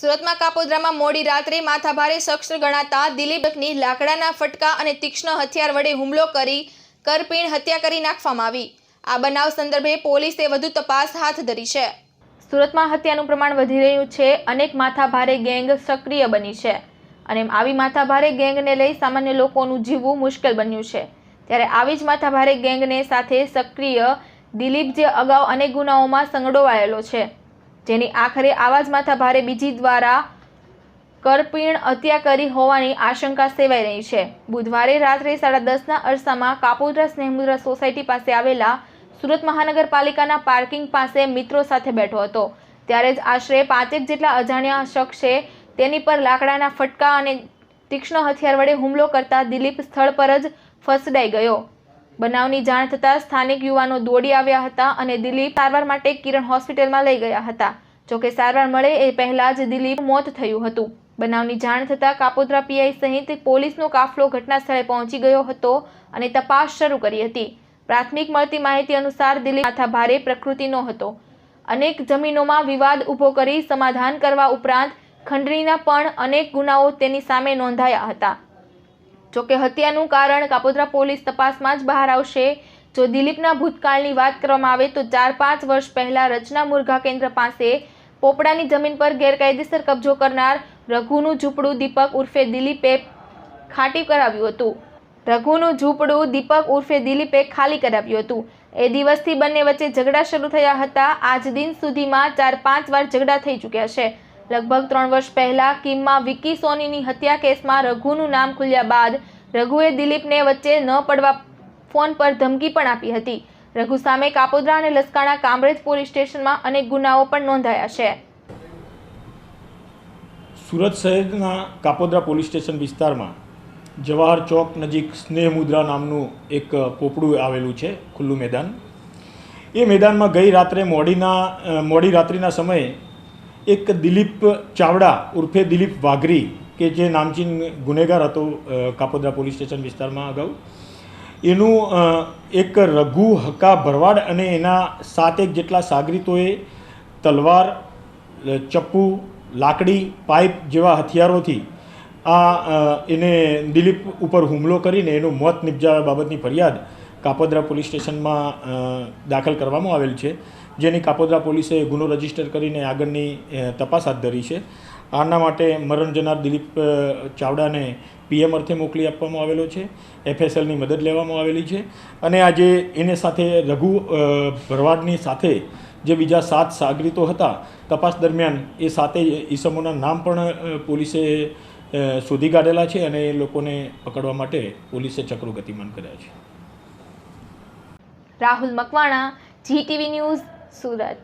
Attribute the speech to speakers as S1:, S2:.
S1: સુરતમાં કાપોદ્રામાં મોડી રાત્રે માથાભારે શખ્સ ગણાતા દિલીપની લાકડાના ફટકા અને તીક્ષ્ણ હથિયાર વડે હુમલો કરી કરપીણ હત્યા કરી નાખવામાં આવી. આ બનાવ સંદર્ભે પોલીસે વધુ તપાસ હાથ ધરી છે. સુરતમાં હત્યાનું પ્રમાણ વધી રહ્યું છે. અનેક માથાભારે ગેંગ સક્રિય બની છે. અને આવી માથાભારે ગેંગને લઈ સામાન્ય લોકોનું જીવવું મુશ્કેલ બન્યું છે. ત્યારે આવી જ માથાભારે ગેંગને સાથે સક્રિય દિલીપ જે અગાઉ અનેક ગુનાઓમાં સંડોવાયેલો છે. જેની આખરે આવા જ માથાભારે બીજી દ્વારા કરપીણ હત્યા કરી હોવાની આશંકા સેવાઈ રહી છે. બુધવારે રાત્રે સાડા દસના અરસામાં કાપોદ્રા સ્નેહમુદ્રા સોસાયટી પાસે આવેલા સુરત મહાનગરપાલિકાના પાર્કિંગ પાસે મિત્રો સાથે બેઠો હતો. ત્યારે જ આશરે પાંચેક જેટલા અજાણ્યા શખ્સે તેની પર લાકડાના ફટકા અને તીક્ષ્ણ હથિયાર વડે હુમલો કરતા દિલીપ સ્થળ પર જ ફસડાઈ ગયો. બનાવની જાણ થતાં સ્થાનિક યુવાનો દોડી આવ્યા હતા અને દિલીપ સારવાર માટે કિરણ હોસ્પિટલમાં લઈ ગયા હતા. જોકે સારવાર મળે એ પહેલા જ દિલીપ મોત થયું હતું. બનાવની જાણ થતાં કાપોદ્રા પીઆઈ સહિત પોલીસનો કાફલો ઘટના સ્થળે પહોંચી ગયો હતો અને તપાસ શરૂ કરી હતી. પ્રાથમિક મળતી માહિતી અનુસાર દિલીપ માથા ભારે પ્રકૃતિનો હતો. અનેક જમીનોમાં વિવાદ ઊભો કરી સમાધાન કરવા ઉપરાંત ખંડણીના પણ અનેક ગુનાઓ તેની સામે નોંધાયા હતા. જોકે હત્યાનું કારણ કાપોદ્રા પોલીસ તપાસમાં જ બહાર આવશે. જો દિલીપના ભૂતકાળની વાત કરવામાં આવે તો ચાર પાંચ વર્ષ પહેલા રચના મુરઘા કેન્દ્ર પાસે પોપડાની જમીન પર ગેરકાયદેસર કબજો કરનાર રઘુનું ઝૂંપડું દીપક ઉર્ફે દિલીપે ખાટી કરાવ્યું હતું. રઘુનું ઝૂંપડું દીપક ઉર્ફે દિલીપે ખાલી કરાવ્યું હતું. એ દિવસથી બંને વચ્ચે ઝઘડા શરૂ થયા હતા. આજ દિન સુધીમાં ચાર પાંચ વાર ઝઘડા થઈ ચૂક્યા છે. લગભગ ત્રણ વર્ષ પહેલા કિમમાં વિકી સોનીની હત્યા કેસમાં રઘુનું નામ ખુલ્યા બાદ રઘુએ દિલીપને વચ્ચે ન પડવા ફોન પર ધમકી પણ આપી હતી. રઘુ સામે કાપોદ્રા અને લસકાણા કામરેજ પોલીસ સ્ટેશનમાં અનેક ગુનાઓ પણ નોંધાયા છે.
S2: સુરત શહેરના કાપોદ્રા પોલીસ સ્ટેશન વિસ્તારમાં જવાહર ચોક નજીક સ્નેહ મુદ્રા નામનું એક પોપડું આવેલું છે, ખુલ્લું મેદાન. એ મેદાનમાં ગઈ રાત્રે મોડીના, મોડી રાત્રિના સમયે એક દિલીપ ચાવડા ઉર્ફે દિલીપ વાઘરી, કે જે નામચીન ગુનેગાર હતો કાપોદ્રા પોલીસ સ્ટેશન વિસ્તારમાં અગાઉ. એનું એક રઘુ હકા ભરવાડ અને એના સાત એક જેટલા સાગરીતોએ તલવાર ચપ્પુ, લાકડી, પાઇપ જેવા હથિયારોથી આ એને દિલીપ ઉપર હુમલો કરીને એનું મોત નિપજાવવા બાબતની ફરિયાદ કાપોદ્રા પોલીસ સ્ટેશનમાં દાખલ કરવામાં આવેલ છે. જેની કાપોદ્રા પોલીસે ગુનો રજિસ્ટર કરીને આગળની તપાસ હાથ ધરી છે. આના માટે મરણ જનાર દિલીપ ચાવડાને પીએમ અર્થે મોકલી આપવામાં આવેલો છે. એફએસએલની મદદ લેવામાં આવેલી છે. અને આજે એને સાથે રઘુ ભરવાડની સાથે જે બીજા સાત સાગરીતો હતા, તપાસ દરમિયાન એ સાતે ઈસમોના નામ પણ પોલીસે શોધી કાઢેલા છે અને એ લોકોને પકડવા માટે પોલીસે ચક્રો ગતિમાન કર્યા છે.
S1: Rahul Makwana GTV news Surat.